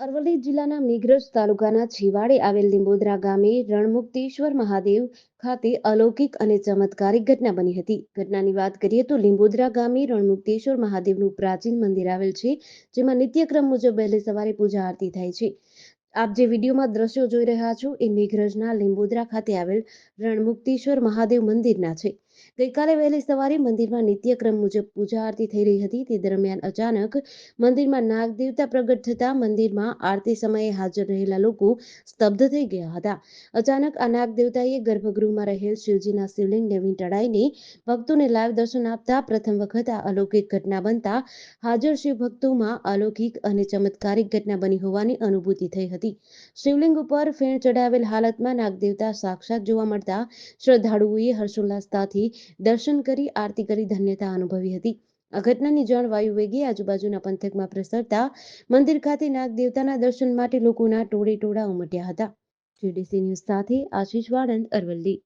અરવલ્લી જિલ્લાના મેઘરજ તાલુકાના છેવાડે આવેલ લીંબોદરા ગામે રણમુક્તેશ્વર મહાદેવ ખાતે અલૌકિક અને ચમત્કારિક ઘટના બની હતી. ઘટનાની વાત કરીએ તો લીંબોદરા ગામે રણમુક્તેશ્વર મહાદેવનું પ્રાચીન મંદિર આવેલ છે, જેમાં નિત્યક્રમ મુજબ વહેલી સવારે પૂજા આરતી થાય છે. આપ જે વિડીયોમાં દ્રશ્યો જોઈ રહ્યા છો, એ મેઘરજના લીંબોદરા ખાતે આવેલ રણમુક્તેશ્વર મહાદેવ મંદિરના છે. ગઈકાલે વહેલી સવારે મંદિરમાં નિત્યક્રમ મુજબ પૂજા આરતી થઈ રહી હતી. તે દરમિયાન અચાનક મંદિરમાં નાગદેવતા પ્રગટ થતા મંદિરમાં આરતી સમયે હાજર રહેલા લોકો સ્તબ્ધ થઈ ગયા હતા. અચાનક આ નાગદેવતાએ ગર્ભગૃહમાં રહેલ શિવજીના શિવલિંગને વીંટળાઈને ભક્તોને લાઈવ દર્શન આપતા પ્રથમ વખત આ અલૌકિક ઘટના બનતા હાજર શિવ ભક્તોમાં અલૌકિક અને ચમત્કારિક ઘટના બની હોવાની અનુભૂતિ થઈ હતી. શિવલિંગ ઉપર ફેણ ચડાવેલ હાલતમાં નાગદેવતા સાક્ષાત જોવા મળતા શ્રદ્ધાળુઓએ હર્ષોલ્લાસતાથી દર્શન કરી, આરતી કરી, ધન્યતા અનુભવી હતી. આ ઘટનાની જાણ વાયુ વેગે આજુબાજુના પંથકમાં પ્રસરતા મંદિર ખાતે નાગદેવતાના દર્શન માટે લોકોના ટોળે ટોળા ઉમટ્યા હતા. જીડીસી ન્યૂઝ સાથે આશીષ વાળંદ, અરવલ્લી.